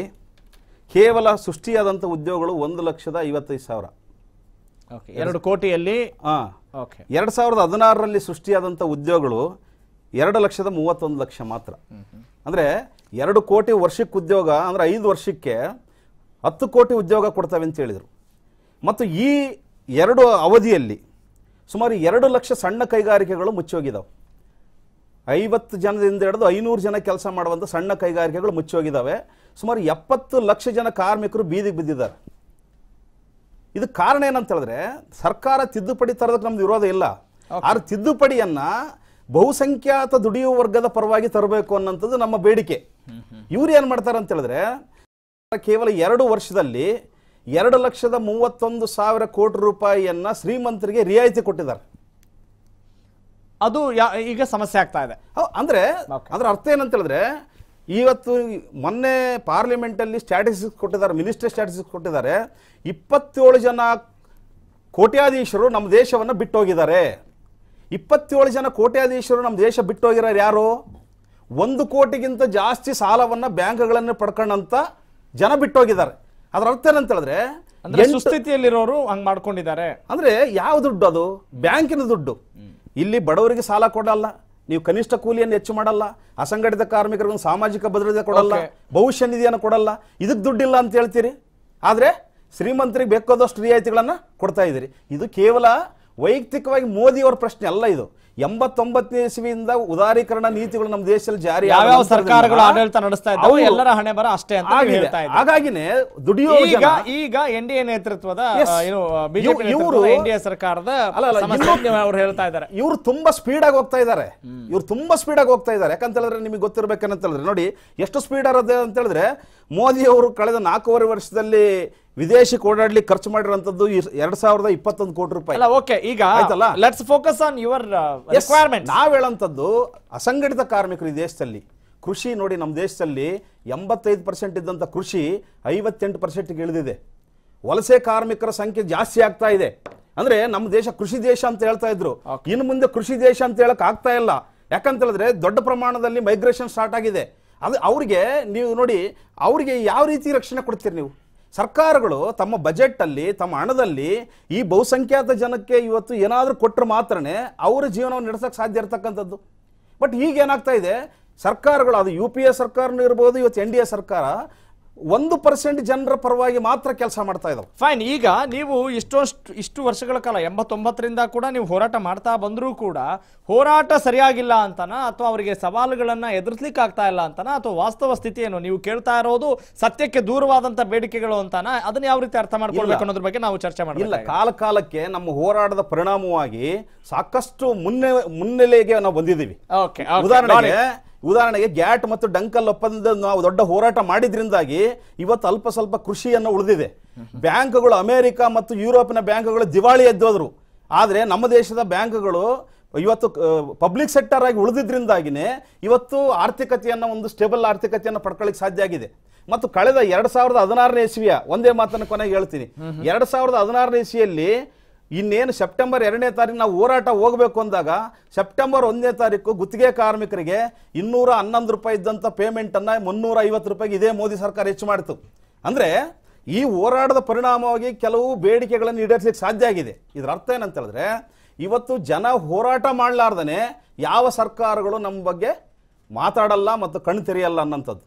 ಕೇವಲ ಸೃಷ್ಟಿಯಾದಂಥ ಉದ್ಯೋಗಗಳು ಒಂದು ಲಕ್ಷದ ಐವತ್ತೈದು ಸಾವಿರ. ಎರಡು ಕೋಟಿಯಲ್ಲಿ? ಹಾಂ. ಓಕೆ. ಎರಡು ಸಾವಿರದ ಹದಿನಾರರಲ್ಲಿ ಸೃಷ್ಟಿಯಾದಂಥ ಉದ್ಯೋಗಗಳು ಎರಡು ಲಕ್ಷದ ಮೂವತ್ತೊಂದು ಲಕ್ಷ ಮಾತ್ರ. ಅಂದರೆ ಎರಡು ಕೋಟಿ ವರ್ಷಕ್ಕೆ ಉದ್ಯೋಗ ಅಂದರೆ ಐದು ವರ್ಷಕ್ಕೆ ಹತ್ತು ಕೋಟಿ ಉದ್ಯೋಗ ಕೊಡ್ತವೆ ಅಂತ ಹೇಳಿದರು. ಮತ್ತು ಈ ಎರಡು ಅವಧಿಯಲ್ಲಿ ಸುಮಾರು ಎರಡು ಲಕ್ಷ ಸಣ್ಣ ಕೈಗಾರಿಕೆಗಳು ಮುಚ್ಚೋಗಿದ್ದಾವೆ ಐವತ್ತು ಜನದಿಂದ ಹಿಡಿದು ಐನೂರು ಜನ ಕೆಲಸ ಮಾಡುವಂಥ ಸಣ್ಣ ಕೈಗಾರಿಕೆಗಳು ಮುಚ್ಚೋಗಿದ್ದಾವೆ ಸುಮಾರು ಎಪ್ಪತ್ತು ಲಕ್ಷ ಜನ ಕಾರ್ಮಿಕರು ಬೀದಿಗೆ ಬಿದ್ದಿದ್ದಾರೆ. ಇದಕ್ಕೆ ಕಾರಣ ಏನಂತ ಹೇಳಿದ್ರೆ ಸರ್ಕಾರ ತಿದ್ದುಪಡಿ ತರೋದಕ್ಕೆ ನಮ್ದು ವಿರೋಧ ಇಲ್ಲ. ಆದ್ರೆ ತಿದ್ದುಪಡಿಯನ್ನ ಬಹುಸಂಖ್ಯಾತ ದುಡಿಯುವ ವರ್ಗದ ಪರವಾಗಿ ತರಬೇಕು ಅನ್ನೋಂಥದ್ದು ನಮ್ಮ ಬೇಡಿಕೆ. ಇವ್ರು ಏನು ಮಾಡ್ತಾರೆ ಅಂತ ಹೇಳಿದ್ರೆ ಕೇವಲ ಎರಡು ವರ್ಷದಲ್ಲಿ ಎರಡು ಲಕ್ಷದ ಮೂವತ್ತೊಂದು ಸಾವಿರ ಕೋಟಿ ರೂಪಾಯಿಯನ್ನ ಶ್ರೀಮಂತರಿಗೆ ರಿಯಾಯಿತಿ ಕೊಟ್ಟಿದ್ದಾರೆ. ಅದು ಯಾ- ಈಗ ಸಮಸ್ಯೆ ಆಗ್ತಾ ಇದೆ. ಅಂದ್ರೆ. ಅದ್ರ ಅರ್ಥ ಏನಂತ ಹೇಳಿದ್ರೆ ಇವತ್ತು ಮೊನ್ನೆ ಪಾರ್ಲಿಮೆಂಟಲ್ಲಿ ಸ್ಟ್ಯಾಟಿಸ್ಟಿಕ್ಸ್ ಕೊಟ್ಟಿದ್ದಾರೆ ಮಿನಿಸ್ಟರ್ ಸ್ಟ್ಯಾಟಿಸ್ಟಿಕ್ಸ್ ಕೊಟ್ಟಿದ್ದಾರೆ. ಇಪ್ಪತ್ತೇಳು ಜನ ಕೋಟ್ಯಾಧೀಶರು ನಮ್ಮ ದೇಶವನ್ನು ಬಿಟ್ಟೋಗಿದ್ದಾರೆ. ಇಪ್ಪತ್ತೇಳು ಜನ ಕೋಟ್ಯಾಧೀಶರು ನಮ್ಮ ದೇಶ ಬಿಟ್ಟೋಗಿರೋರು ಯಾರು? ಒಂದು ಕೋಟಿಗಿಂತ ಜಾಸ್ತಿ ಸಾಲವನ್ನು ಬ್ಯಾಂಕ್ಗಳನ್ನು ಪಡ್ಕೊಂಡಂತ ಜನ ಬಿಟ್ಟೋಗಿದ್ದಾರೆ. ಅದರ ಅರ್ಥ ಏನಂತ ಹೇಳಿದ್ರೆ ಸುಸ್ಥಿತಿಯಲ್ಲಿರೋರು ಹಂಗೆ ಮಾಡ್ಕೊಂಡಿದ್ದಾರೆ. ಅಂದರೆ ಯಾವ ದುಡ್ಡು ಅದು? ಬ್ಯಾಂಕಿನ ದುಡ್ಡು. ಇಲ್ಲಿ ಬಡವರಿಗೆ ಸಾಲ ಕೊಡಲ್ಲ. ನೀವು ಕನಿಷ್ಠ ಕೂಲಿಯನ್ನು ಹೆಚ್ಚು ಮಾಡಲ್ಲ ಅಸಂಘಟಿತ ಕಾರ್ಮಿಕರಿಗೆ ಒಂದು ಸಾಮಾಜಿಕ ಭದ್ರತೆ ಕೊಡಲ್ಲ ಭವಿಷ್ಯ ನಿಧಿಯನ್ನು ಕೊಡಲ್ಲ ಇದಕ್ಕೆ ದುಡ್ಡಿಲ್ಲ ಅಂತ ಹೇಳ್ತೀರಿ? ಆದರೆ ಶ್ರೀಮಂತರಿಗೆ ಬೇಕಾದಷ್ಟು ರಿಯಾಯಿತಿಗಳನ್ನು ಕೊಡ್ತಾ ಇದ್ದೀರಿ. ಇದು ಕೇವಲ ವೈಯಕ್ತಿಕವಾಗಿ ಮೋದಿಯವರ ಪ್ರಶ್ನೆ ಅಲ್ಲ ಇದು. ಎಂಬತ್ತೊಂಬತ್ತನೇ ಇಸವಿಯಿಂದ ಉದಾರೀಕರಣ ನೀತಿಗಳು ನಮ್ಮ ದೇಶದಲ್ಲಿ ಜಾರಿ ಯಾವ ಸರ್ಕಾರಗಳು ಆಡಳಿತ ನಡೆಸ್ತಾ ಇದ್ದಾವೆ ಎಲ್ಲರ ಹಣೆ ಬರ ಅಷ್ಟೇ ಅಂತ ಹೇಳ್ತಾ ಇದ್ದೀರಿ. ಹಾಗಾಗಿನೇ ದುಡಿಯೋ ಈಗ ಈಗ ಎನ್ ಡಿ ಎ ನೇತೃತ್ವದ ಏನು ಬಿಜೆಪಿ ಇವ್ರು- ಎನ್ ಡಿ ಎ ಸರ್ಕಾರದ ಅವ್ರು ಹೇಳ್ತಾ ಇದ್ದಾರೆ. ಇವರು ತುಂಬಾ ಸ್ಪೀಡ್ ಆಗಿ ಹೋಗ್ತಾ ಇದ್ದಾರೆ. ಇವ್ರು ತುಂಬಾ ಸ್ಪೀಡ್ ಆಗಿ ಹೋಗ್ತಾ ಇದ್ದಾರೆ. ಯಾಕಂತ ಹೇಳಿದ್ರೆ ನಿಮಗೆ ಗೊತ್ತಿರಬೇಕಂತ ಹೇಳಿದ್ರೆ ನೋಡಿ ಎಷ್ಟು ಸ್ಪೀಡ್ ಇರೋದು ಅಂತ ಹೇಳಿದ್ರೆ ಮೋದಿ ಅವರು ಕಳೆದ ನಾಲ್ಕೂವರೆ ವರ್ಷದಲ್ಲಿ ವಿದೇಶಕ್ಕೆ ಓಡಾಡ್ಲಿಕ್ಕೆ ಖರ್ಚು ಮಾಡಿರೋಂಥದ್ದು ಎರಡ್ ಸಾವಿರದ ಇಪ್ಪತ್ತೊಂದು ಕೋಟಿ ರೂಪಾಯಿ. ಓಕೆ ಈಗ ಆಯ್ತಲ್ಲ? Let's focus on your requirement ನಾವ್ ಹೇಳಂತದ್ದು ಅಸಂಘಟಿತ ಕಾರ್ಮಿಕರು ಈ ದೇಶದಲ್ಲಿ. ಕೃಷಿ ನೋಡಿ ನಮ್ಮ ದೇಶದಲ್ಲಿ ಎಂಬತ್ತೈದು ಪರ್ಸೆಂಟ್ ಇದ್ದಂಥ ಕೃಷಿ ಐವತ್ತೆಂಟು ಪರ್ಸೆಂಟ್ಗೆ ಇಳಿದಿದೆ. ವಲಸೆ ಕಾರ್ಮಿಕರ ಸಂಖ್ಯೆ ಜಾಸ್ತಿ ಆಗ್ತಾ ಇದೆ. ಅಂದ್ರೆ ನಮ್ಮ ದೇಶ ಕೃಷಿ ದೇಶ ಅಂತ ಹೇಳ್ತಾ ಇದ್ರು. ಇನ್ನು ಮುಂದೆ ಕೃಷಿ ದೇಶ ಅಂತ ಹೇಳಕ್ ಆಗ್ತಾ ಇಲ್ಲ. ಯಾಕಂತ ಹೇಳಿದ್ರೆ ದೊಡ್ಡ ಪ್ರಮಾಣದಲ್ಲಿ ಮೈಗ್ರೇಷನ್ ಸ್ಟಾರ್ಟ್ ಆಗಿದೆ. ಅದು ಅವ್ರಿಗೆ ನೀವು ನೋಡಿ ಅವ್ರಿಗೆ ಯಾವ ರೀತಿ ರಕ್ಷಣೆ ಕೊಡ್ತೀರಿ ನೀವು? ಸರ್ಕಾರಗಳು ತಮ್ಮ ಬಜೆಟ್ ಅಲ್ಲಿ ತಮ್ಮ ಹಣದಲ್ಲಿ ಈ ಬಹುಸಂಖ್ಯಾತ ಜನಕ್ಕೆ ಇವತ್ತು ಏನಾದರೂ ಕೊಟ್ಟರೆ ಮಾತ್ರನೇ ಅವರ ಜೀವನವನ್ನು ನಡೆಸಕ್ಕೆ ಸಾಧ್ಯ ಇರತಕ್ಕಂಥದ್ದು. ಬಟ್ ಈಗ ಏನಾಗ್ತಾ ಇದೆ, ಸರ್ಕಾರಗಳು, ಅದು ಯು ಪಿ ಎ ಸರ್ಕಾರನೂ ಇರ್ಬೋದು, ಇವತ್ತು ಎನ್ ಡಿ ಎ ಸರ್ಕಾರ ಒಂದು ಪರ್ಸೆಂಟ್ ಜನರ ಪರವಾಗಿ ಮಾತ್ರ ಕೆಲಸ ಮಾಡ್ತಾ ಇದ್ದಾವೆ ಫೈನ್ ಈಗ ನೀವು ಇಷ್ಟೊಷ್ಟು ಇಷ್ಟು ವರ್ಷಗಳ ಕಾಲ ಎಂಬತ್ತೊಂಬತ್ತರಿಂದ ಕೂಡ ನೀವು ಹೋರಾಟ ಮಾಡ್ತಾ ಬಂದರೂ ಕೂಡ ಹೋರಾಟ ಸರಿಯಾಗಿಲ್ಲ ಅಂತನ ಅಥವಾ ಅವರಿಗೆ ಸವಾಲುಗಳನ್ನು ಎದುರಿಸ್ಲಿಕ್ಕೆ ಆಗ್ತಾ ಇಲ್ಲ ಅಂತನ ಅಥವಾ ವಾಸ್ತವ ಸ್ಥಿತಿಯನ್ನು ಏನು ನೀವು ಕೇಳ್ತಾ ಇರೋದು ಸತ್ಯಕ್ಕೆ ದೂರವಾದಂತ ಬೇಡಿಕೆಗಳು ಅಂತಾನ ಅದನ್ನ ಯಾವ ರೀತಿ ಅರ್ಥ ಮಾಡ್ಕೊಳ್ಬೇಕು ಅನ್ನೋದ್ರ ಬಗ್ಗೆ ನಾವು ಚರ್ಚೆ ಮಾಡಿಲ್ಲ ಕಾಲ ಕಾಲಕ್ಕೆ ನಮ್ಮ ಹೋರಾಟದ ಪರಿಣಾಮವಾಗಿ ಸಾಕಷ್ಟು ಮುನ್ನೆ ಮುನ್ನೆಲೆಗೆ ನಾವು ಬಂದಿದ್ದೀವಿ. ಉದಾಹರಣೆಗೆ ಉದಾಹರಣೆಗೆ ಗ್ಯಾಟ್ ಮತ್ತು ಡಂಕಲ್ ಒಪ್ಪಂದ ನಾವು ದೊಡ್ಡ ಹೋರಾಟ ಮಾಡಿದ್ರಿಂದಾಗಿ ಇವತ್ತು ಅಲ್ಪ ಸ್ವಲ್ಪ ಕೃಷಿಯನ್ನು ಉಳಿದಿದೆ. ಬ್ಯಾಂಕ್ಗಳು ಅಮೆರಿಕ ಮತ್ತು ಯುರೋಪಿನ ಬ್ಯಾಂಕ್ಗಳು ದಿವಾಳಿ ಎದ್ದೋದ್ರು. ಆದರೆ ನಮ್ಮ ದೇಶದ ಬ್ಯಾಂಕ್ಗಳು ಇವತ್ತು ಪಬ್ಲಿಕ್ ಸೆಕ್ಟರ್ ಆಗಿ ಉಳಿದಿದ್ರಿಂದಾಗಿನೇ ಇವತ್ತು ಆರ್ಥಿಕತೆಯನ್ನು ಒಂದು ಸ್ಟೇಬಲ್ ಆರ್ಥಿಕತೆಯನ್ನು ಪಡ್ಕೊಳ್ಳಿಕ್ಕೆ ಸಾಧ್ಯ ಆಗಿದೆ. ಮತ್ತು ಕಳೆದ ಎರಡ್ ಸಾವಿರದ ಹದಿನಾರನೇ ಇಸ್ವಿಯ ಒಂದೇ ಮಾತನ್ನು ಕೊನೆಗೆ ಹೇಳ್ತೀನಿ. ಎರಡ್ ಸಾವಿರದ ಹದಿನಾರನೇ ಇಸ್ವಿಯಲ್ಲಿ ಇನ್ನೇನು ಸೆಪ್ಟೆಂಬರ್ ಎರಡನೇ ತಾರೀಕು ನಾವು ಹೋರಾಟ ಹೋಗಬೇಕು ಅಂದಾಗ ಸೆಪ್ಟೆಂಬರ್ ಒಂದನೇ ತಾರೀಕು ಗುತ್ತಿಗೆ ಕಾರ್ಮಿಕರಿಗೆ ಇನ್ನೂರ ಹನ್ನೊಂದು ರೂಪಾಯಿ ಇದ್ದಂಥ ಪೇಮೆಂಟನ್ನು ಮುನ್ನೂರ ಐವತ್ತು ರೂಪಾಯಿಗೆ ಇದೇ ಮೋದಿ ಸರ್ಕಾರ ಹೆಚ್ಚು ಮಾಡಿತು. ಅಂದರೆ ಈ ಹೋರಾಟದ ಪರಿಣಾಮವಾಗಿ ಕೆಲವು ಬೇಡಿಕೆಗಳನ್ನು ಈಡೇರಿಸಲಿಕ್ಕೆ ಸಾಧ್ಯ ಆಗಿದೆ. ಇದರ ಅರ್ಥ ಏನಂತ ಹೇಳಿದ್ರೆ ಇವತ್ತು ಜನ ಹೋರಾಟ ಮಾಡಲಾರ್ದನೆ ಯಾವ ಸರ್ಕಾರಗಳು ನಮ್ಮ ಬಗ್ಗೆ ಮಾತಾಡಲ್ಲ ಮತ್ತು ಕಣ್ಣು ತೆರೆಯಲ್ಲ ಅನ್ನೋಂಥದ್ದು.